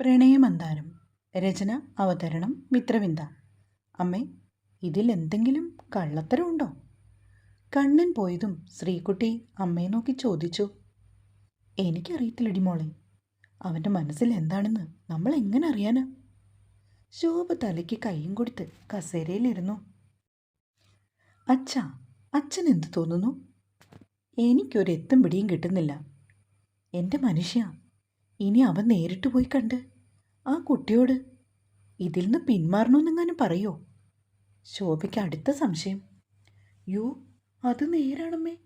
പ്രണയമന്താരം. രചന അവതരണം മിത്രവിന്ദ. അമ്മേ ഇതിൽ എന്തെങ്കിലും കള്ളത്തരമുണ്ടോ കണ്ണൻ പോയതും ശ്രീകുട്ടി അമ്മയെ നോക്കി ചോദിച്ചു. എനിക്കറിയത്തില്ലടി മോളെ അവന്റെ മനസ്സിൽ എന്താണെന്ന് നമ്മൾ എങ്ങനെ അറിയാനാ? ശോഭ തലയ്ക്ക് കൈയും കൊടുത്ത് കസേരയിലിരുന്നു. അച്ഛ അച്ഛൻ എന്ത് തോന്നുന്നു? എനിക്കൊരു എത്തും പിടിയും കിട്ടുന്നില്ല. എന്റെ മനുഷ്യ ഇനി അവൻ നേരിട്ട് പോയി കണ്ട്. ആ കുട്ടിയോട് ഇതിൽ നിന്ന് പിന്മാറണമെന്നെങ്ങാനും പറയോ? ശോഭയ്ക്ക് അടുത്ത സംശയം. യോ അത് നേരാണമ്മേ.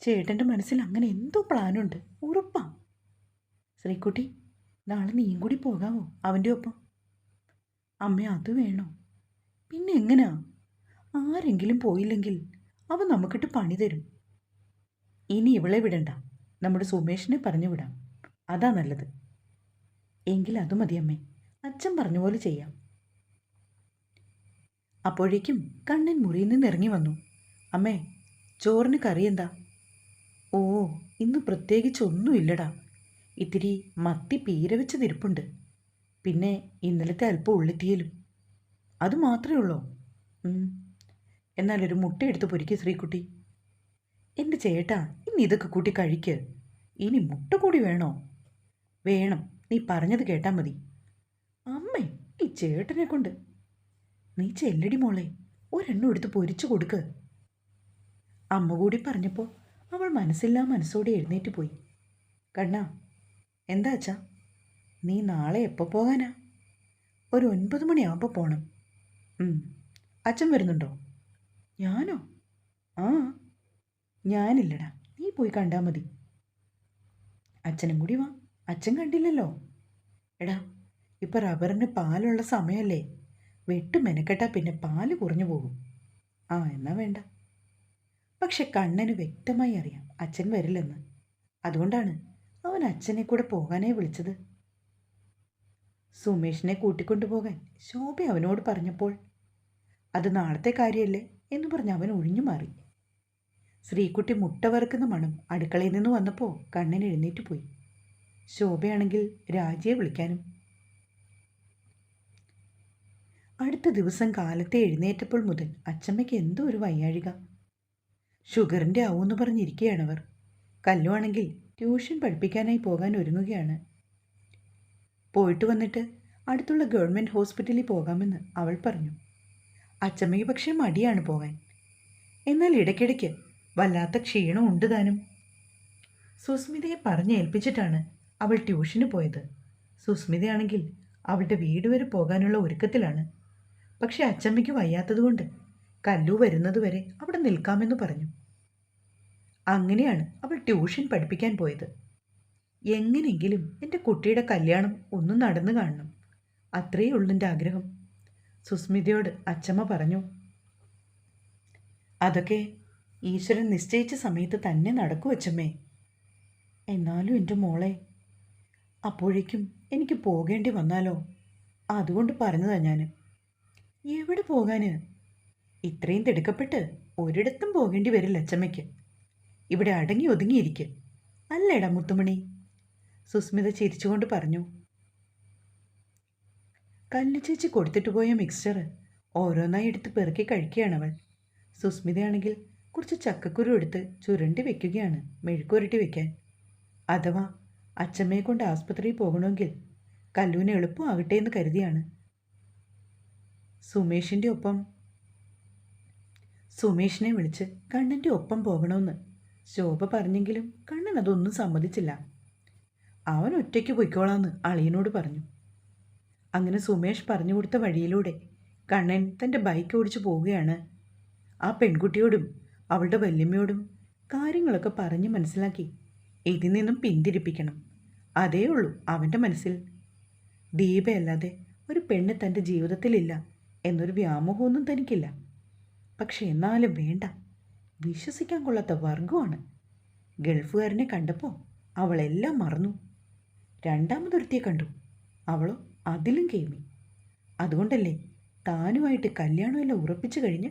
ചേട്ടന്റെ മനസ്സിൽ അങ്ങനെ എന്തോ പ്ലാനുണ്ട്. ഉറപ്പാ. ശ്രീക്കുട്ടി നാളെ നീയും കൂടി പോകാമോ അവന്റെ ഒപ്പം? അമ്മ അത് വേണോ? പിന്നെ എങ്ങനാ? ആരെങ്കിലും പോയില്ലെങ്കിൽ അവൻ നമുക്കിട്ട് പണി തരും. ഇനി ഇവളെ വിടണ്ട. നമ്മുടെ സുമേഷിനെ പറഞ്ഞു വിടാം അതാ നല്ലത്. എങ്കിൽ അത് മതി അമ്മേ. അച്ഛൻ പറഞ്ഞ പോലെ ചെയ്യാം. അപ്പോഴേക്കും കണ്ണൻ മുറിയിൽ നിന്ന് ഇറങ്ങി വന്നു. അമ്മേ ചോറിന് കറി എന്താ? ഓ ഇന്ന് പ്രത്യേകിച്ച് ഒന്നുമില്ലടാ ഇത്തിരി മത്തി പീര വെച്ചതിരിപ്പുണ്ട് പിന്നെ ഇന്നലത്തെ അല്പം ഉള്ളിത്തീയലും. അത് മാത്രമേ ഉള്ളോ. എന്നാലൊരു മുട്ട എടുത്ത് പൊരിക്കുക ശ്രീകുട്ടി. എന്റെ ചേട്ടാ ഇനി ഇതൊക്കെ കൂട്ടി കഴിക്ക്. ഇനി മുട്ട കൂടി വേണോ? വേണം. നീ പറഞ്ഞത് കേട്ടാൽ മതി. അമ്മേ ഈ ചേട്ടനെ കൊണ്ട്. നീ ചെല്ലടി മോളെ. ഒരെണ്ണം എടുത്ത് പൊരിച്ചു കൊടുക്ക്. അമ്മ കൂടി പറഞ്ഞപ്പോൾ അവൾ മനസ്സില്ലാ മനസ്സോടെ എഴുന്നേറ്റ് പോയി. കണ്ണാ എന്താ അച്ഛാ? നീ നാളെ എപ്പോൾ പോകാനാ? ഒരു ഒൻപത് മണിയാകുമ്പോൾ പോകണം. അച്ഛൻ വരുന്നുണ്ടോ? ഞാനോ? ആ. ഞാനില്ലടാ. നീ പോയി കണ്ടാൽ മതി. അച്ഛനും കൂടി വാ. അച്ഛൻ കണ്ടില്ലല്ലോ. എടാ ഇപ്പം റബ്ബറിന് പാലുള്ള സമയമല്ലേ വെട്ടു മെനക്കെട്ടാ പിന്നെ പാൽ കുറഞ്ഞു പോകും. ആ എന്നാ വേണ്ട. പക്ഷെ കണ്ണന് വ്യക്തമായി അറിയാം അച്ഛൻ വരില്ലെന്ന്. അതുകൊണ്ടാണ് അവൻ അച്ഛനെ കൂടെ പോകാനേ വിളിച്ചത്. സുമേഷിനെ കൂട്ടിക്കൊണ്ടുപോകാൻ ശോഭ അവനോട് പറഞ്ഞപ്പോൾ അത് നാളത്തെ കാര്യമല്ലേ എന്ന് പറഞ്ഞ് അവൻ ഒഴിഞ്ഞു മാറി. ശ്രീകുട്ടി മുട്ട വറുക്കുന്ന മണം അടുക്കളയിൽ നിന്ന് വന്നപ്പോൾ കണ്ണൻ എഴുന്നേറ്റ് പോയി. ശോഭയാണെങ്കിൽ രാജിയെ വിളിക്കാനും. അടുത്ത ദിവസം കാലത്തെ എഴുന്നേറ്റപ്പോൾ മുതൽ അച്ചമ്മയ്ക്ക് എന്തോ ഒരു വയ്യാഴിക. ഷുഗറിന്റെ ആവൂന്ന് പറഞ്ഞിരിക്കുകയാണവർ കല്ലുവാണെങ്കിൽ ട്യൂഷൻ പഠിപ്പിക്കാനായി പോകാൻ ഒരുങ്ങുകയാണ്. പോയിട്ട് വന്നിട്ട് അടുത്തുള്ള ഗവൺമെന്റ് ഹോസ്പിറ്റലിൽ പോകാമെന്ന് അവൾ പറഞ്ഞു. അച്ചമ്മയ്ക്ക് പക്ഷേ മടിയാണ് പോകാൻ. എന്നാൽ ഇടയ്ക്കിടയ്ക്ക് വല്ലാത്ത ക്ഷീണം ഉണ്ട് താനും. സുസ്മിതയെ പറഞ്ഞേൽപ്പിച്ചിട്ടാണ് അവൾ ട്യൂഷന് പോയത്. സുസ്മിതയാണെങ്കിൽ അവളുടെ വീട് വരെ പോകാനുള്ള ഒരുക്കത്തിലാണ്. പക്ഷെ അച്ചമ്മയ്ക്ക് വയ്യാത്തതുകൊണ്ട് കല്ലു വരുന്നതുവരെ അവിടെ നിൽക്കാമെന്ന് പറഞ്ഞു. അങ്ങനെയാണ് അവൾ ട്യൂഷൻ പഠിപ്പിക്കാൻ പോയത്. എങ്ങനെയെങ്കിലും എന്റെ കുട്ടിയുടെ കല്യാണം ഒന്ന് നടന്നു കാണണം. അത്രയേ ഉള്ളൂ എന്റെ ആഗ്രഹം. സുസ്മിതയോട് അച്ചമ്മ പറഞ്ഞു അതൊക്കെ ഈശ്വരൻ നിശ്ചയിച്ച സമയത്ത് തന്നെ നടക്കൂ അച്ചമ്മേ. എന്നാലും എന്റെ മോളെ അപ്പോഴേക്കും എനിക്ക് പോകേണ്ടി വന്നാലോ? അതുകൊണ്ട് പറഞ്ഞതാ ഞാൻ എവിടെ പോകാന്? ഇത്രയും തിടുക്കപ്പെട്ട് ഒരിടത്തും പോകേണ്ടി വരില്ല അച്ചമ്മയ്ക്ക്. ഇവിടെ അടങ്ങി ഒതുങ്ങിയിരിക്ക്. അല്ലേടാ മുത്തുമണി? സുസ്മിത ചിരിച്ചുകൊണ്ട് പറഞ്ഞു. കല്ലു ചേച്ചി കൊടുത്തിട്ട് പോയ മിക്സ്ചർ ഓരോന്നായി എടുത്ത് പെറുക്കി കഴിക്കുകയാണ് അവൾ. സുസ്മിതയാണെങ്കിൽ കുറച്ച് ചക്കക്കുരു എടുത്ത് ചുരണ്ടി വെക്കുകയാണ് മെഴുക്കുരട്ടി വെക്കാൻ. അഥവാ അച്ചമ്മയെ കൊണ്ട് ആസ്പത്രിയിൽ പോകണമെങ്കിൽ കല്ലുവിന് എളുപ്പമാകട്ടെ എന്ന് കരുതിയാണ്. സുമേഷിന്റെ ഒപ്പം സുമേഷിനെ വിളിച്ച് കണ്ണന്റെ ഒപ്പം പോകണമെന്ന് ശോഭ പറഞ്ഞെങ്കിലും കണ്ണൻ അതൊന്നും സമ്മതിച്ചില്ല. അവൻ ഒറ്റയ്ക്ക് പൊയ്ക്കോളാന്ന് അളിയനോട് പറഞ്ഞു. അങ്ങനെ സുമേഷ് പറഞ്ഞു കൊടുത്ത വഴിയിലൂടെ കണ്ണൻ തന്റെ ബൈക്ക് ഓടിച്ചു പോവുകയാണ്. ആ പെൺകുട്ടിയോടും അവളുടെ വല്യമ്മയോടും കാര്യങ്ങളൊക്കെ പറഞ്ഞ് മനസ്സിലാക്കി ഇതിൽ നിന്നും പിന്തിരിപ്പിക്കണം. അതേ ഉള്ളൂ അവന്റെ മനസ്സിൽ. ദീപയല്ലാതെ ഒരു പെണ്ണ് തന്റെ ജീവിതത്തിലില്ല എന്നൊരു വ്യാമോഹമൊന്നും തനിക്കില്ല. പക്ഷെ എന്നാലും വേണ്ട. വിശ്വസിക്കാൻ കൊള്ളാത്ത വർഗമാണ് ഗൾഫുകാരനെ കണ്ടപ്പോൾ അവളെല്ലാം മറന്നു. രണ്ടാമതൊരുത്തിയെ കണ്ടു. അവളോ അതിലും കേമി. അതുകൊണ്ടല്ലേ താനുമായിട്ട് കല്യാണമെല്ലാം ഉറപ്പിച്ചു കഴിഞ്ഞ്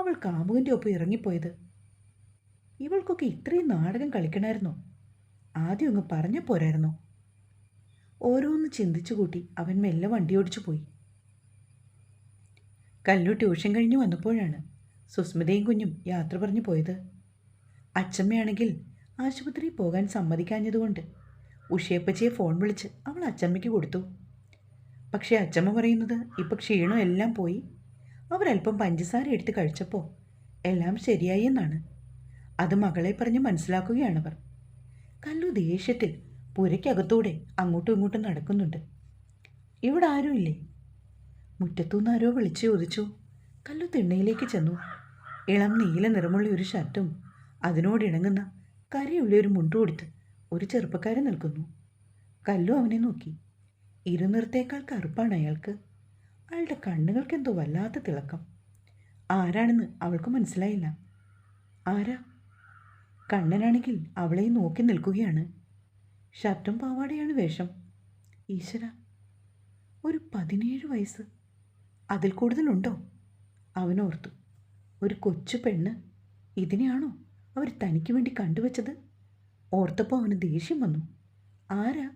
അവൾ കാമുകന്റെ ഒപ്പം ഇറങ്ങിപ്പോയത്? ഇവൾക്കൊക്കെ ഇത്രയും നാടകം കളിക്കണമായിരുന്നോ? ആദ്യം ഒന്ന് പറഞ്ഞു പോരായിരുന്നോ? ഓരോന്ന് ചിന്തിച്ചു കൂട്ടി അവൻ മെല്ലെ വണ്ടി ഓടിച്ചു പോയി. കല്ലു ട്യൂഷൻ കഴിഞ്ഞു വന്നപ്പോഴാണ് സുസ്മിതയും കുഞ്ഞും യാത്ര പറഞ്ഞു പോയത്. അച്ചമ്മയാണെങ്കിൽ ആശുപത്രിയിൽ പോകാൻ സമ്മതിക്കാഞ്ഞതുകൊണ്ട് ഉഷയപ്പച്ചിയെ ഫോൺ വിളിച്ച് അവൾ അച്ചമ്മയ്ക്ക് കൊടുത്തു. പക്ഷേ അച്ചമ്മ പറയുന്നത് ഇപ്പം ക്ഷീണം എല്ലാം പോയി. അവരല്പം പഞ്ചസാര എടുത്ത് കഴിച്ചപ്പോൾ എല്ലാം ശരിയായി എന്നാണ്. അത് മകളെ പറഞ്ഞ് മനസ്സിലാക്കുകയാണവർ കല്ലു ദേഷ്യത്തിൽ പുരയ്ക്കകത്തൂടെ അങ്ങോട്ടും ഇങ്ങോട്ടും നടക്കുന്നുണ്ട്. ഇവിടെ ആരുമില്ലേ മുറ്റത്തുനിന്ന് ആരോ വിളിച്ചു ചോദിച്ചു. കല്ലു തിണ്ണയിലേക്ക് ചെന്നു. ഇളം നീല നിറമുള്ള ഒരു ഷർട്ടും അതിനോടിണങ്ങുന്ന കരയുള്ള ഒരു മുണ്ടു കൊടുത്ത് ഒരു ചെറുപ്പക്കാരൻ നിൽക്കുന്നു. കല്ലു അവനെ നോക്കി. ഇരുനിറത്തേക്കാൾ കറുപ്പാണ് അയാൾക്ക്. അയാളുടെ കണ്ണുകൾക്ക് എന്തോ വല്ലാത്ത തിളക്കം. ആരാണെന്ന് അവൾക്ക് മനസ്സിലായില്ല. ആരാ? കണ്ണനാണെങ്കിൽ അവളെ നോക്കി നിൽക്കുകയാണ്. ഷർട്ടും പാവാടയാണ് വേഷം. ഈശ്വര ഒരു പതിനേഴ് വയസ്സ്. അതിൽ കൂടുതലുണ്ടോ? അവനോർത്തു ഒരു കൊച്ചു പെണ്ണ്. ഇതിനെയാണോ അവർ തനിക്ക് വേണ്ടി കണ്ടുവച്ചത്? ഓർത്തപ്പോൾ അവന് ദേഷ്യം വന്നു. ആരാ?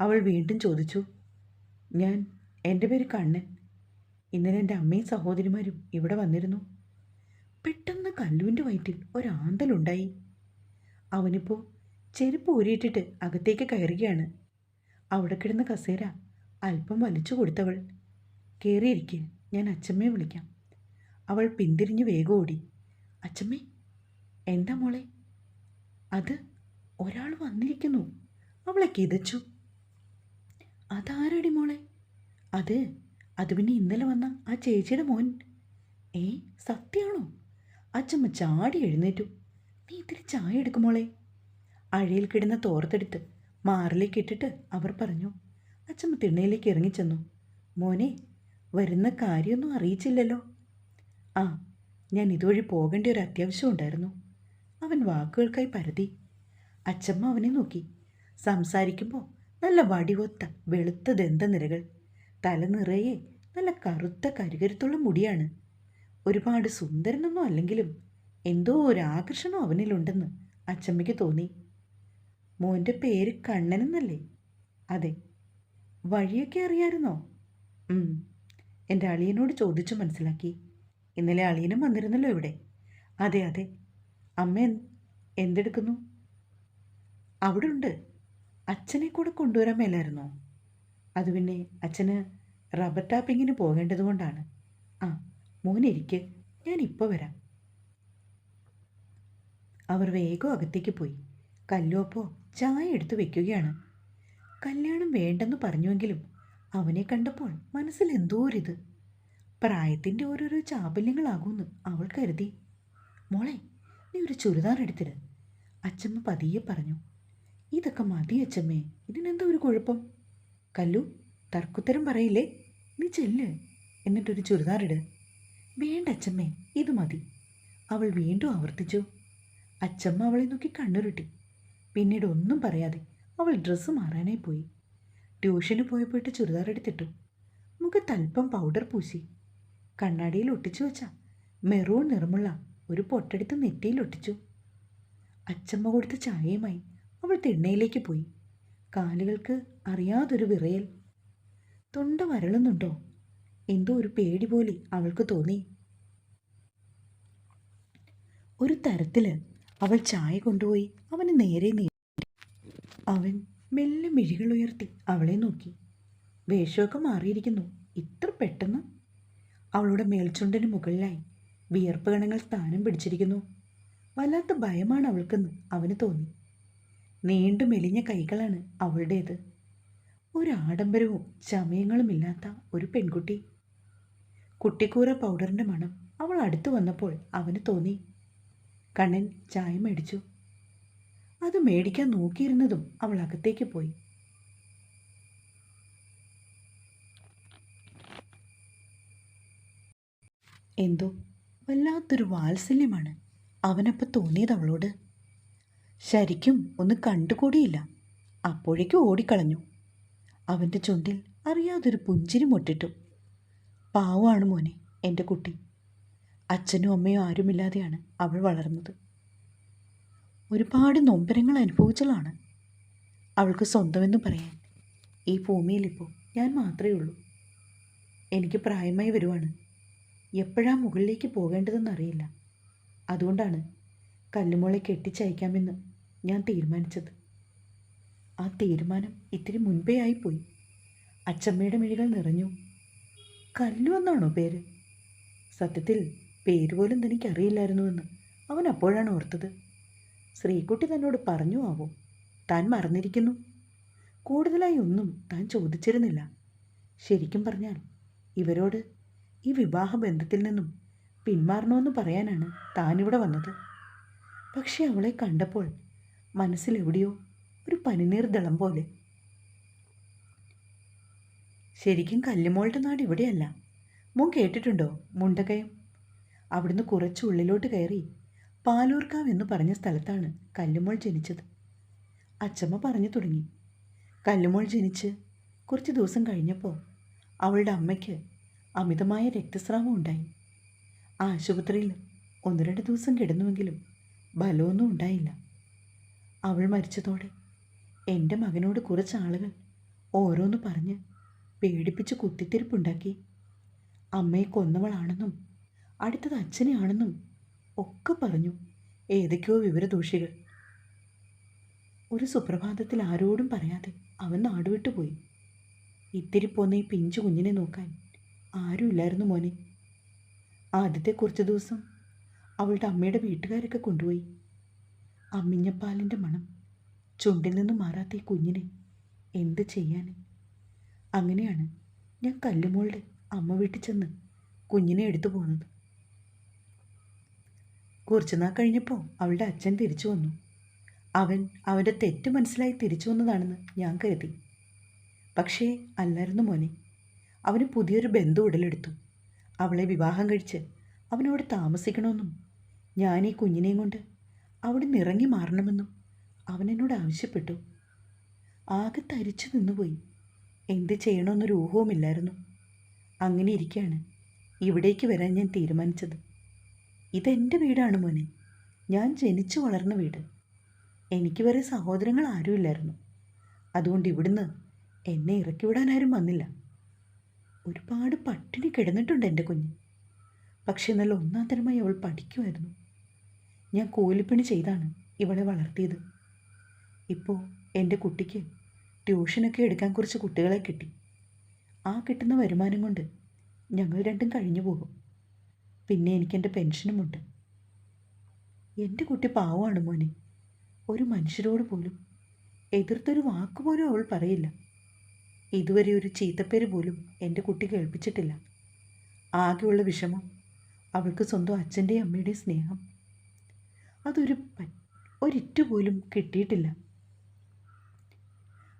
അവൾ വീണ്ടും ചോദിച്ചു. ഞാൻ എന്റെ പേര് കണ്ണൻ. ഇന്നലെ എന്റെ അമ്മയും സഹോദരിമാരും ഇവിടെ വന്നിരുന്നു. പെട്ടെന്ന് കല്ലുവിന്റെ വയറ്റിൽ ഒരാന്തലുണ്ടായി. അവനിപ്പോൾ ചെരുപ്പ് ഊരിയിട്ടിട്ട് അകത്തേക്ക് കയറുകയാണ്. അവിടെ കിടന്ന കസേര അല്പം വലിച്ചു കൊടുത്തവൾ കയറിയിരിക്കെ ഞാൻ അച്ചമ്മയെ വിളിക്കാം. അവൾ പിന്തിരിഞ്ഞു വേഗം ഓടി അച്ചമ്മേ എന്താ മോളെ? അത് ഒരാൾ വന്നിരിക്കുന്നു അവളെ കിതച്ചു. അതാരടി മോളെ? അത് അത് പിന്നെ ഇന്നലെ വന്ന ആ ചേച്ചിയുടെ മോൻ? ഏ സത്യമാണോ അച്ചമ്മ ചാടി എഴുന്നേറ്റു. നീ ഇത്തിരി ചായ എടുക്കുമോളെ അഴയിൽ കിടന്ന തോർത്തെടുത്ത് മാറിലേക്ക് ഇട്ടിട്ട് അവർ പറഞ്ഞു അച്ചമ്മ തിണ്ണയിലേക്ക് ഇറങ്ങിച്ചെന്നു മോനെ വരുന്ന കാര്യമൊന്നും അറിയിച്ചില്ലല്ലോ. ആ ഞാൻ ഇതുവഴി പോകേണ്ട ഒരു അത്യാവശ്യം ഉണ്ടായിരുന്നു. അവൻ വാക്കുകൾക്കായി പരതി. അച്ചമ്മ അവനെ നോക്കി. സംസാരിക്കുമ്പോൾ നല്ല വടിവൊത്ത വെളുത്ത ദന്തനിരകൾ തല നിറയെ നല്ല കറുത്ത കരുകരുത്തുള്ള മുടിയാണ്. ഒരുപാട് സുന്ദരനൊന്നും അല്ലെങ്കിലും എന്തോ ഒരു ആകർഷണം അവനിലുണ്ടെന്ന് അച്ചമ്മയ്ക്ക് തോന്നി. മോന്റെ പേര് കണ്ണനെന്നല്ലേ? അതെ. വഴിയൊക്കെ അറിയായിരുന്നോ? ഉം. എന്റെ അളിയനോട് ചോദിച്ചു മനസ്സിലാക്കി. ഇന്നലെ അളിയനും വന്നിരുന്നല്ലോ ഇവിടെ. അതെ അതെ. അമ്മ എന്ത് എന്തെടുക്കുന്നു? അവിടെ ഉണ്ട് അച്ഛനെ കൂടെ കൊണ്ടുവരാൻ മേലായിരുന്നോ? അത് പിന്നെ അച്ഛന് റബ്ബർ ടാപ്പിങ്ങിന് പോകേണ്ടതുകൊണ്ടാണ്. ആ മോനിരിക്ക്. ഞാൻ ഇപ്പോൾ വരാം. അവർ വേഗം അകത്തേക്ക് പോയി. കല്ലോപ്പോ ചായ എടുത്തു വെക്കുകയാണ്. കല്യാണം വേണ്ടെന്ന് പറഞ്ഞുവെങ്കിലും അവനെ കണ്ടപ്പോൾ മനസ്സിൽ എന്തോ ഒരിത് പ്രായത്തിന്റെ ഓരോരോ ചാബല്യങ്ങളാകുമെന്ന് അവൾ കരുതി. മോളെ നീ ഒരു ചുരിദാർ എടുത്തിട് അച്ചമ്മ പതിയെ പറഞ്ഞു. ഇതൊക്കെ മതി അച്ചമ്മേ ഇതിനെന്താ ഒരു കുഴപ്പം? കല്ലു തർക്കുത്തരം പറയില്ലേ? നീ ചെല്ല് എന്നിട്ടൊരു ചുരിദാർ ഇട്. വേണ്ട അച്ചമ്മേ ഇത് മതി. അവൾ വീണ്ടും ആവർത്തിച്ചു. അച്ചമ്മ അവളെ നോക്കി കണ്ണുരുട്ടി. പിന്നീട് ഒന്നും പറയാതെ അവൾ ഡ്രസ്സ് മാറാനായി പോയി. ട്യൂഷന് പോയപ്പോയിട്ട് ചുരിദാർ എടുത്തിട്ടു. മുഖത്തല്പം പൗഡർ പൂശി. കണ്ണാടിയിൽ ഒട്ടിച്ചു വെച്ച മെറൂൺ നിറമുള്ള ഒരു പൊട്ടെടുത്ത് നെറ്റിയിൽ ഒട്ടിച്ചു. അച്ചമ്മ കൊടുത്ത ചായയുമായി അവൾ തിണ്ണയിലേക്ക് പോയി. കാലുകൾക്ക് അറിയാതൊരു വിറയൽ. തൊണ്ട വരളുന്നുണ്ടോ? എന്തോ ഒരു പേടി പോലെ അവൾക്ക് തോന്നി. ഒരു തരത്തിൽ അവൾ ചായ കൊണ്ടുപോയി അവന് നേരെ നേരി അവൻ മെല്ലെ മിഴികൾ ഉയർത്തി അവളെ നോക്കി. വേഷമൊക്കെ മാറിയിരിക്കുന്നു. ഇത്ര പെട്ടെന്ന്? അവളുടെ മേൽച്ചുണ്ടിന് മുകളിലായി വിയർപ്പ് കണങ്ങൾ സ്ഥാനം പിടിച്ചിരിക്കുന്നു. വല്ലാത്ത ഭയമാണ് അവൾക്കെന്ന് അവന് തോന്നി. നീണ്ടു മെലിഞ്ഞ കൈകളാണ് അവളുടേത്. ഒരാഡംബരവും ചമയങ്ങളുമില്ലാത്ത ഒരു പെൺകുട്ടി. കുട്ടിക്കൂറ പൗഡറിന്റെ മണം അവൾ അടുത്തു വന്നപ്പോൾ അവന് തോന്നി. കണ്ണൻ ചായ മേടിച്ചു. അത് മേടിക്കാൻ നോക്കിയിരുന്നതും അവൾ അകത്തേക്ക് പോയി. എന്തോ വല്ലാത്തൊരു വാത്സല്യമാണ് അവനപ്പം തോന്നിയത് അവളോട്. ശരിക്കും ഒന്ന് കണ്ടുകൂടിയില്ല. അപ്പോഴേക്കും ഓടിക്കളഞ്ഞു. അവന്റെ ചുണ്ടിൽ അറിയാതൊരു പുഞ്ചിരി മുട്ടിട്ടു. പാവമാണ് മോനെ എന്റെ കുട്ടി. അച്ഛനും അമ്മയും ആരുമില്ലാതെയാണ് അവൾ വളർന്നത്. ഒരുപാട് നൊമ്പരങ്ങൾ അനുഭവിച്ചതാണ് അവൾക്ക് സ്വന്തമെന്ന് പറയാൻ. ഈ ഭൂമിയിലിപ്പോൾ ഞാൻ മാത്രമേ ഉള്ളൂ. എനിക്ക് പ്രായമായി വരുവാണ്. എപ്പോഴാ മുകളിലേക്ക് പോകേണ്ടതെന്ന് അറിയില്ല. അതുകൊണ്ടാണ് കല്ലുമോളെ കെട്ടിച്ചയക്കാമെന്ന് ഞാൻ തീരുമാനിച്ചത്. ആ തീരുമാനം ഇത്തിരി മുൻപേ ആയിപ്പോയി. അച്ചമ്മയുടെ മിഴികൾ നിറഞ്ഞു. കല്ലു എന്നാണോ പേര്? സത്യത്തിൽ പേര് പോലും തനിക്കറിയില്ലായിരുന്നുവെന്ന് അവൻ അപ്പോഴാണ് ഓർത്തത്. ശ്രീകുട്ടി തന്നോട് പറഞ്ഞു ആവോ താൻ മറന്നിരിക്കുന്നു. കൂടുതലായി ഒന്നും താൻ ചോദിച്ചിരുന്നില്ല. ശരിക്കും പറഞ്ഞാൽ ഇവരോട് ഈ വിവാഹ ബന്ധത്തിൽ നിന്നും പിന്മാറണമെന്ന് പറയാനാണ് താനിവിടെ വന്നത്. പക്ഷെ അവളെ കണ്ടപ്പോൾ മനസ്സിലെവിടെയോ ഒരു പനിനീർ ദളം പോലെ. ശരിക്കും കല്ലുമോളുടെ നാട് ഇവിടെയല്ല. മോൻ കേട്ടിട്ടുണ്ടോ മുണ്ടകയം അവിടുന്ന് കുറച്ച് ഉള്ളിലോട്ട് കയറി. പാലൂർക്കാവ് എന്ന് പറഞ്ഞ സ്ഥലത്താണ് കല്ലുമോൾ ജനിച്ചത്. അച്ചമ്മ പറഞ്ഞു തുടങ്ങി. കല്ലുമോൾ ജനിച്ച് കുറച്ച് ദിവസം കഴിഞ്ഞപ്പോൾ അവളുടെ അമ്മയ്ക്ക് അമിതമായ രക്തസ്രാവം ഉണ്ടായി. ആശുപത്രിയിൽ ഒന്ന് രണ്ട് ദിവസം കിടന്നുവെങ്കിലും ബലമൊന്നും ഉണ്ടായില്ല. അവൾ മരിച്ചതോടെ എന്റെ മകനോട് കുറച്ച് ആളുകൾ ഓരോന്ന് പറഞ്ഞ് പേടിപ്പിച്ച് കുത്തിത്തിരിപ്പുണ്ടാക്കി. അമ്മയെ കൊന്നവളാണെന്നും അടുത്തത് അച്ഛനെയാണെന്നും ഒക്കെ പറഞ്ഞു. ഏതൊക്കെയോ വിവരദോഷികൾ. ഒരു സുപ്രഭാതത്തിൽ ആരോടും പറയാതെ അവൻ നാടുവിട്ടു പോയി. ഇത്തിരി പോന്ന ഈ പിഞ്ചു കുഞ്ഞിനെ നോക്കാൻ ആരുമില്ലായിരുന്നു മോനെ. ആദ്യത്തെ കുറച്ച് ദിവസം അവളുടെ അമ്മയുടെ വീട്ടുകാരൊക്കെ കൊണ്ടുപോയി. അമ്മിഞ്ഞപ്പാലിന്റെ മണം ചുണ്ടിൽ നിന്ന് മാറാത്ത ഈ കുഞ്ഞിനെ എന്ത് ചെയ്യാൻ അങ്ങനെയാണ് ഞാൻ കല്ലുമോളുടെ അമ്മ വീട്ടിൽ ചെന്ന് കുഞ്ഞിനെ എടുത്തു പോകുന്നത്. കുറച്ചു നാൾ കഴിഞ്ഞപ്പോൾ അവളുടെ അച്ഛൻ തിരിച്ചു വന്നു. അവൻ അവന്റെ തെറ്റ് മനസ്സിലായി തിരിച്ചു വന്നതാണെന്ന് ഞാൻ കരുതി. പക്ഷേ അല്ലായിരുന്നു മോനെ അവന് പുതിയൊരു ബന്ധു ഉടലെടുത്തു. അവളെ വിവാഹം കഴിച്ച് അവനോട് താമസിക്കണമെന്നും ഞാൻ ഈ കുഞ്ഞിനെയും കൊണ്ട് അവിടെ നിറങ്ങി മാറണമെന്നും അവൻ എന്നോട് ആവശ്യപ്പെട്ടു. ആകെ തരിച്ചു നിന്നുപോയി. എന്ത് ചെയ്യണമെന്നൊരു ഊഹവുമില്ലായിരുന്നു. അങ്ങനെ ഇരിക്കുകയാണ് ഇവിടേക്ക് വരാൻ ഞാൻ തീരുമാനിച്ചത്. ഇതെന്റെ വീടാണ് മോനെ. ഞാൻ ജനിച്ചു വളർന്ന വീട്. എനിക്ക് വരെ സഹോദരങ്ങൾ ആരുമില്ലായിരുന്നു. അതുകൊണ്ട് ഇവിടുന്ന് എന്നെ ഇറക്കി ആരും വന്നില്ല. ഒരുപാട് പട്ടിണി കിടന്നിട്ടുണ്ട് എന്റെ കുഞ്ഞ്. പക്ഷെ നല്ല ഒന്നാം തരമായി അവൾ പഠിക്കുമായിരുന്നു. ഞാൻ കൂലിപ്പണി ചെയ്താണ് ഇവളെ വളർത്തിയത്. ഇപ്പോൾ എന്റെ കുട്ടിക്ക് ട്യൂഷനൊക്കെ എടുക്കാൻ കുറച്ച് കുട്ടികളെ കിട്ടി. ആ കിട്ടുന്ന വരുമാനം കൊണ്ട് ഞങ്ങൾ രണ്ടും കഴിഞ്ഞു പോകും. പിന്നെ എനിക്കെന്റെ പെൻഷനുമുണ്ട്. എന്റെ കുട്ടി പാവമാണ് മോനെ. ഒരു മനുഷ്യരോട് പോലും എതിർത്തൊരു വാക്ക് പോലും അവൾ പറയില്ല. ഇതുവരെ ഒരു ചീത്തപ്പേര് പോലും എന്റെ കുട്ടി കേൾപ്പിച്ചിട്ടില്ല. ആകെയുള്ള വിഷമം അവൾക്ക് സ്വന്തം അച്ഛന്റെയും അമ്മയുടെയും സ്നേഹം. അതൊരു ഒരിറ്റ് പോലും കിട്ടിയിട്ടില്ല.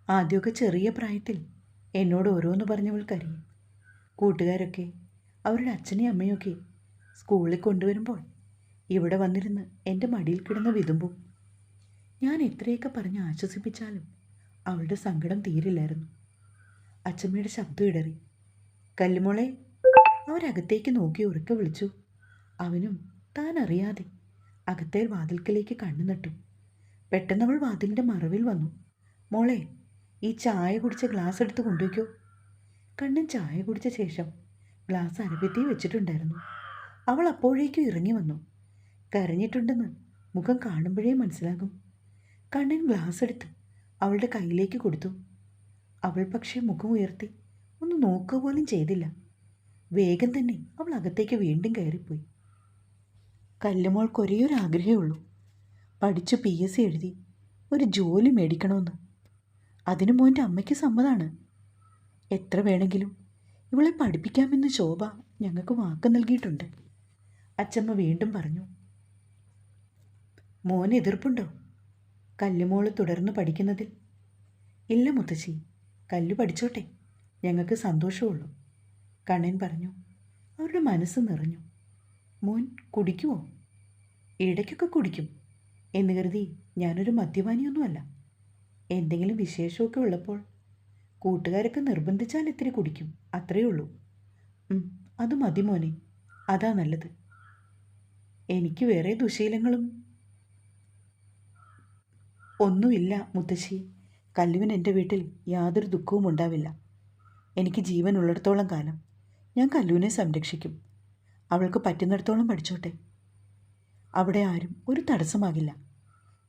ആദ്യമൊക്കെ ചെറിയ പ്രായത്തിൽ എന്നോട് ഓരോന്ന് പറഞ്ഞവൾ കൂട്ടുകാരൊക്കെ അവരുടെ അച്ഛനെയും അമ്മയൊക്കെ സ്കൂളിൽ കൊണ്ടുവരുമ്പോൾ ഇവിടെ വന്നിരുന്ന് എന്റെ മടിയിൽ കിടന്ന് വിതുമ്പും. ഞാൻ എത്രയൊക്കെ പറഞ്ഞ് ആശ്വസിപ്പിച്ചാലും അവളുടെ സങ്കടം തീരില്ലായിരുന്നു. അച്ഛമ്മയുടെ ശബ്ദം ഇടറി. കല്ലുമോളെ അവരകത്തേക്ക് നോക്കി ഉറക്കെ വിളിച്ചു. അവനും താൻ അറിയാതെ അകത്തെ വാതിൽക്കലേക്ക് കണ്ണു നട്ടു. പെട്ടെന്ന് അവൾ വാതിലിന്റെ മറവിൽ വന്നു. മോളെ ഈ ചായ കുടിച്ച ഗ്ലാസ് എടുത്ത് കൊണ്ടുവയ്ക്കോ. കണ്ണൻ ചായ കുടിച്ച ശേഷം ഗ്ലാസ് അരപ്പത്തി വെച്ചിട്ടുണ്ടായിരുന്നു. അവൾ അപ്പോഴേക്കും ഇറങ്ങി വന്നു. കരഞ്ഞിട്ടുണ്ടെന്ന് മുഖം കാണുമ്പോഴേ മനസ്സിലാകും. കണ്ണൻ ഗ്ലാസ് എടുത്ത് അവളുടെ കയ്യിലേക്ക് കൊടുത്തു. അവൾ പക്ഷേ മുഖം ഉയർത്തി ഒന്ന് നോക്കുക പോലും ചെയ്തില്ല. വേഗം തന്നെ അവൾ അകത്തേക്ക് വീണ്ടും കയറിപ്പോയി. കല്ലുമോൾക്ക് ഒരേ ആഗ്രഹമേ ഉള്ളൂ. പഠിച്ചു പി. എസ്. സി. എഴുതി ഒരു ജോലി മേടിക്കണമെന്ന്. അതിനു മോന്റെ അമ്മയ്ക്ക് സമ്മതമാണ് എത്ര വേണമെങ്കിലും ഇവളെ പഠിപ്പിക്കാമെന്ന് ശോഭ ഞങ്ങൾക്ക് വാക്ക് നൽകിയിട്ടുണ്ട്. അച്ചമ്മ വീണ്ടും പറഞ്ഞു മോൻ എതിർപ്പുണ്ടോ? കല്ലുമോൾ തുടർന്ന് പഠിക്കുന്നതിൽ? ഇല്ല മുത്തശ്ശി കല്ലു പഠിച്ചോട്ടെ ഞങ്ങൾക്ക് സന്തോഷമുള്ളൂ കണ്ണൻ പറഞ്ഞു. അവരുടെ മനസ്സ് നിറഞ്ഞു. മോൻ കുടിക്കുമോ ഇടയ്ക്കൊക്കെ കുടിക്കും എന്ന് കരുതി ഞാനൊരു മദ്യപാനിയൊന്നുമല്ല. എന്തെങ്കിലും വിശേഷമൊക്കെ ഉള്ളപ്പോൾ കൂട്ടുകാരൊക്കെ നിർബന്ധിച്ചാൽ ഇത്തിരി കുടിക്കും അത്രയേ ഉള്ളൂ. അത് മതി മോനെ അതാ നല്ലത്. എനിക്ക് വേറെ ദുശീലങ്ങളും. ഒന്നുമില്ല മുത്തശ്ശി. കല്ലുവിന് എന്റെ വീട്ടിൽ യാതൊരു ദുഃഖവും ഉണ്ടാവില്ല. എനിക്ക് ജീവൻ ഉള്ളിടത്തോളം കാലം ഞാൻ കല്ലുവിനെ സംരക്ഷിക്കും. അവൾക്ക് പറ്റുന്നിടത്തോളം പഠിച്ചോട്ടെ. അവിടെ ആരും ഒരു തടസ്സമാകില്ല.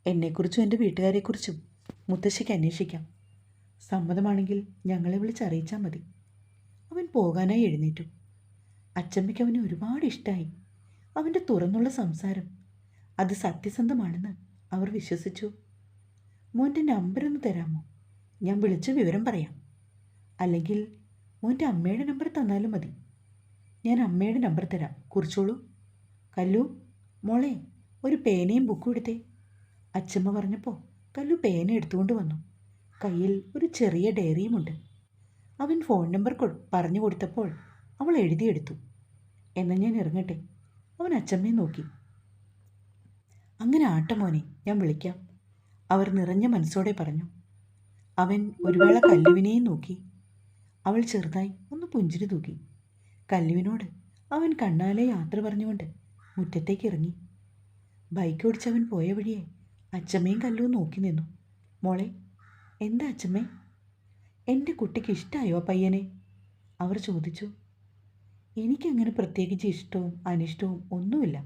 എന്നെക്കുറിച്ചും എന്റെ വീട്ടുകാരെക്കുറിച്ചും മുത്തശ്ശിക്ക് അന്വേഷിക്കാം. സമ്മതമാണെങ്കിൽ ഞങ്ങളെ വിളിച്ചറിയിച്ചാൽ മതി. അവൻ പോകാനായി എഴുന്നേറ്റു. അച്ചമ്മയ്ക്ക് അവനെ ഒരുപാട് ഇഷ്ടമായി അവന്റെ തുറന്നുള്ള സംസാരം. അത് സത്യസന്ധമാണെന്ന് അവർ വിശ്വസിച്ചു. മോന്റെ നമ്പരൊന്ന് തരാമോ? ഞാൻ വിളിച്ച് വിവരം പറയാം. അല്ലെങ്കിൽ മോന്റെ അമ്മയുടെ നമ്പർ തന്നാലും മതി. ഞാൻ അമ്മയുടെ നമ്പർ തരാം. കുറിച്ചോളൂ. കല്ലു മോളെ ഒരു പേനയും ബുക്കും എടുത്തേ. അച്ഛമ്മ പറഞ്ഞപ്പോൾ കല്ലു പേന എടുത്തുകൊണ്ട് വന്നു. കയ്യിൽ ഒരു ചെറിയ ഡയറിയുമുണ്ട് അവൻ ഫോൺ നമ്പർ പറഞ്ഞു കൊടുത്തപ്പോൾ അവൾ എഴുതിയെടുത്തു. എന്നാൽ ഞാൻ ഇറങ്ങട്ടെ. അവൻ അച്ചമ്മയെ നോക്കി. അങ്ങനെ ആട്ടമോനെ ഞാൻ വിളിക്കാം. അവർ നിറഞ്ഞ മനസ്സോടെ പറഞ്ഞു. അവൻ ഒരുവേള കല്ലുവിനെയും നോക്കി. അവൾ ചെറുതായി ഒന്ന് പുഞ്ചിരി തൂക്കി. കല്ലുവിനോട് അവൻ കണ്ണാലെ യാത്ര പറഞ്ഞുകൊണ്ട് മുറ്റത്തേക്ക് ഇറങ്ങി. ബൈക്ക് ഓടിച്ചവൻ പോയ വഴിയെ അച്ചമ്മയും കല്ലുവും നോക്കി നിന്നു. മോളെ എന്താ അച്ചമ്മേ? എന്റെ കുട്ടിക്ക് ഇഷ്ടമായോ പയ്യനെ? അവർ ചോദിച്ചു. എനിക്കങ്ങനെ പ്രത്യേകിച്ച് ഇഷ്ടവും അനിഷ്ടവും ഒന്നുമില്ല.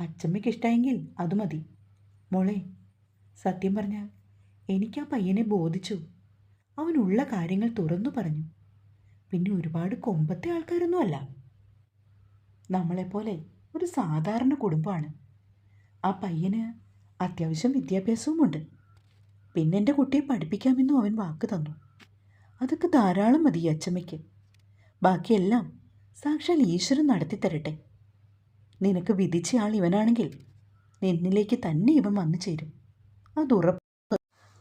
അച്ചമ്മയ്ക്ക് ഇഷ്ടമെങ്കിൽ അത് മതി. മോളെ സത്യം പറഞ്ഞാൽ എനിക്ക് ആ പയ്യനെ ബോധിച്ചു. അവനുള്ള കാര്യങ്ങൾ തുറന്നു പറഞ്ഞു. പിന്നെ ഒരുപാട് കൊമ്പത്തെ ആൾക്കാരൊന്നും അല്ല. നമ്മളെപ്പോലെ ഒരു സാധാരണ കുടുംബമാണ്. ആ പയ്യന് അത്യാവശ്യം വിദ്യാഭ്യാസവുമുണ്ട്. പിന്നെ എന്റെ കുട്ടിയെ പഠിപ്പിക്കാമെന്നും അവൻ വാക്ക് തന്നു. അതൊക്കെ ധാരാളം മതി അച്ചമ്മയ്ക്ക് ബാക്കിയെല്ലാം സാക്ഷാൽ ഈശ്വരൻ നടത്തിത്തരട്ടെ. നിനക്ക് വിധിച്ച ആൾ ഇവനാണെങ്കിൽ നിന്നിലേക്ക് തന്നെ ഇവൻ വന്നു ചേരും. അത് ഉറപ്പ്.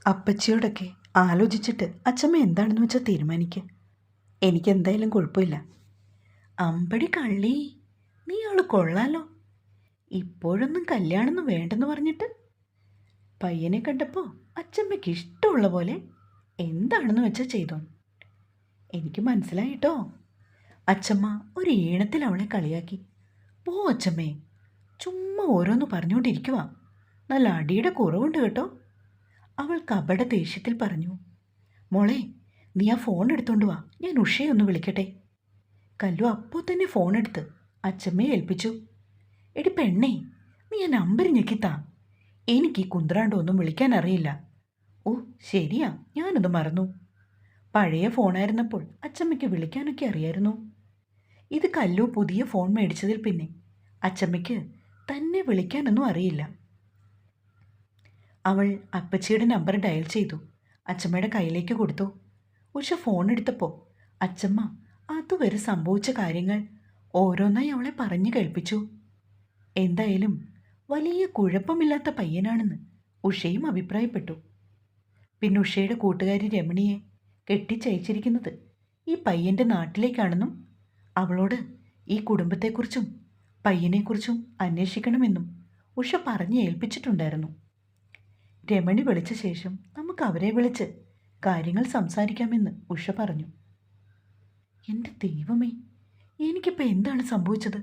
അപ്പച്ചിയോടൊക്കെ ആലോചിച്ചിട്ട് അച്ഛമ്മ എന്താണെന്ന് വെച്ചാൽ തീരുമാനിക്കുക എനിക്കെന്തായാലും കുഴപ്പമില്ല. അമ്പടി കള്ളി നീ ആൾ കൊള്ളാലോ. ഇപ്പോഴൊന്നും കല്യാണമൊന്നും വേണ്ടെന്ന് പറഞ്ഞിട്ട്. പയ്യനെ കണ്ടപ്പോൾ അച്ഛമ്മയ്ക്ക് ഇഷ്ടമുള്ള പോലെ എന്താണെന്ന് വെച്ചാൽ ചെയ്തോ എനിക്ക് മനസ്സിലായിട്ടോ? അച്ചമ്മ ഒരു ഈണത്തിൽ അവളെ കളിയാക്കി. പോ അച്ചമ്മേ ചുമ്മാ ഓരോന്ന് പറഞ്ഞുകൊണ്ടിരിക്കുക നല്ല അടിയുടെ കുറവുണ്ട് കേട്ടോ. അവൾ കപട ദേഷ്യത്തിൽ പറഞ്ഞു. മോളെ നീ ആ ഫോൺ എടുത്തോണ്ട് വാ. ഞാൻ ഉഷയെ ഒന്ന് വിളിക്കട്ടെ. കല്ലു അപ്പോൾ തന്നെ ഫോൺ എടുത്ത് അച്ചമ്മയെ ഏൽപ്പിച്ചു. എടി പെണ്ണേ നീ ആ നമ്പർ ഞെക്കിത്താ എനിക്ക് ഈ കുന്ത്രാണ്ടൊന്നും വിളിക്കാൻ അറിയില്ല. ഓ ശരിയാ. ഞാനത് മറന്നു. പഴയ ഫോണായിരുന്നപ്പോൾ അച്ചമ്മയ്ക്ക് വിളിക്കാനൊക്കെ അറിയായിരുന്നു. ഇത് കല്ലു പുതിയ ഫോൺ മേടിച്ചതിൽ പിന്നെ. അച്ചമ്മയ്ക്ക് തന്നെ വിളിക്കാനൊന്നും അറിയില്ല. അവൾ അപ്പച്ചിയുടെ നമ്പർ ഡയൽ ചെയ്തു. അച്ചമ്മയുടെ കയ്യിലേക്ക് കൊടുത്തു. ഉഷ ഫോൺ എടുത്തപ്പോൾ അച്ചമ്മ അതുവരെ സംഭവിച്ച കാര്യങ്ങൾ ഓരോന്നായി അവളെ പറഞ്ഞു കേൾപ്പിച്ചു. എന്തായാലും വലിയ കുഴപ്പമില്ലാത്ത പയ്യനാണെന്ന് ഉഷയും അഭിപ്രായപ്പെട്ടു. പിന്നെ ഉഷയുടെ കൂട്ടുകാരി രമണിയെ കെട്ടിച്ചയച്ചിരിക്കുന്നത് ഈ പയ്യന്റെ നാട്ടിലേക്കാണെന്നും അവളോട് ഈ കുടുംബത്തെക്കുറിച്ചും പയ്യനെക്കുറിച്ചും അന്വേഷിക്കണമെന്നും ഉഷ പറഞ്ഞ് ഏൽപ്പിച്ചിട്ടുണ്ടായിരുന്നു. രമണി വിളിച്ച ശേഷം നമുക്ക് അവരെ വിളിച്ച് കാര്യങ്ങൾ സംസാരിക്കാമെന്ന് ഉഷ പറഞ്ഞു. എന്റെ ദൈവമേ എനിക്കിപ്പോൾ എന്താണ് സംഭവിച്ചത്?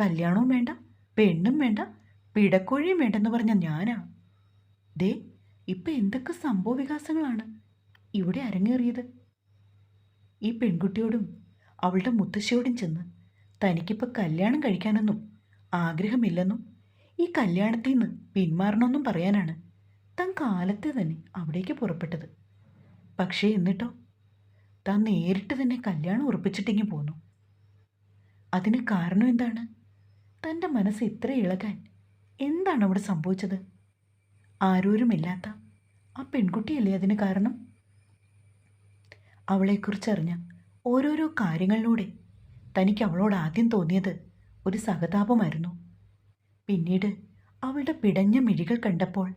കല്യാണവും വേണ്ട പെണ്ണും വേണ്ട പിടക്കോഴിയും വേണ്ടെന്ന് പറഞ്ഞ ഞാനാ? ദേ ഇപ്പം എന്തൊക്കെ സംഭവ വികാസങ്ങളാണ് ഇവിടെ അരങ്ങേറിയത്? ഈ പെൺകുട്ടിയോടും അവളുടെ മുത്തശ്ശിയോടും ചെന്ന് തനിക്കിപ്പോൾ കല്യാണം കഴിക്കാനൊന്നും ആഗ്രഹമില്ലെന്നും ഈ കല്യാണത്തിൽ നിന്ന് പിന്മാറണമെന്നും പറയാനാണ് താൻ കാലത്തെ തന്നെ അവിടേക്ക് പുറപ്പെട്ടത്. പക്ഷേ എന്നിട്ടോ താൻ നേരിട്ട് തന്നെ കല്യാണം ഉറപ്പിച്ചിട്ടിങ്ങി പോന്നു. അതിന് കാരണം എന്താണ്? തന്റെ മനസ്സ് ഇത്ര ഇളകാൻ എന്താണ് അവിടെ സംഭവിച്ചത്? ആരോരുമില്ലാത്ത ആ പെൺകുട്ടിയല്ലേ അതിന് കാരണം? അവളെക്കുറിച്ചറിഞ്ഞ ഓരോരോ കാര്യങ്ങളിലൂടെ തനിക്ക് അവളോട് ആദ്യം തോന്നിയത് ഒരു സഹതാപമായിരുന്നു. പിന്നീട് അവളുടെ പിടഞ്ഞ മിഴികൾ കണ്ടപ്പോൾ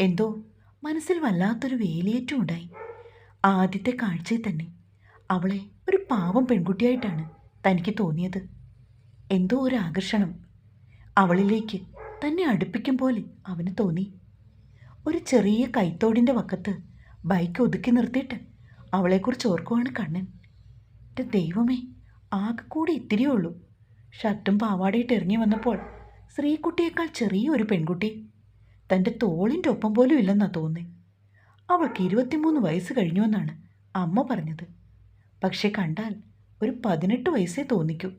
എന്തോ മനസ്സിൽ വല്ലാത്തൊരു വേലിയേറ്റം ഉണ്ടായി. ആദ്യത്തെ കാഴ്ചയിൽ തന്നെ അവളെ ഒരു പാവം പെൺകുട്ടിയായിട്ടാണ് തനിക്ക് തോന്നിയത്. എന്തോ ഒരു ആകർഷണം അവളിലേക്ക് തന്നെ അടുപ്പിക്കും പോലെ അവന് തോന്നി. ഒരു ചെറിയ കൈത്തോടിന്റെ വക്കത്ത് ബൈക്ക് ഒതുക്കി നിർത്തിയിട്ട് അവളെക്കുറിച്ച് ഓർക്കുവാണ് കണ്ണൻ. എന്റെ ദൈവമേ ആകെ കൂടി ഇത്തിരിയേ ഉള്ളൂ. ഷർട്ടും പാവാടയിട്ട് ഇറങ്ങി വന്നപ്പോൾ ശ്രീകുട്ടിയേക്കാൾ ചെറിയ ഒരു പെൺകുട്ടി തന്റെ തോളിന്റെ ഒപ്പം പോലും ഇല്ലെന്നാണ് തോന്നി അവൾക്ക് ഇരുപത്തിമൂന്ന് വയസ്സ് കഴിഞ്ഞുവെന്നാണ് അമ്മ പറഞ്ഞത്. പക്ഷെ കണ്ടാൽ ഒരു പതിനെട്ട് വയസ്സേ തോന്നിക്കൂ.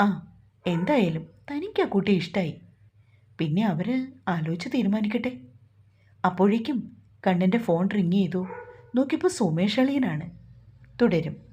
ആ എന്തായാലും തനിക്ക് ആ കുട്ടി ഇഷ്ടമായി പിന്നെ അവർ ആലോചിച്ച് തീരുമാനിക്കട്ടെ. അപ്പോഴേക്കും കണ്ണന്റെ ഫോൺ റിങ് ചെയ്തു. നോക്കിയപ്പോൾ സുമേഷ് അളിയനാണ്. തുടരും.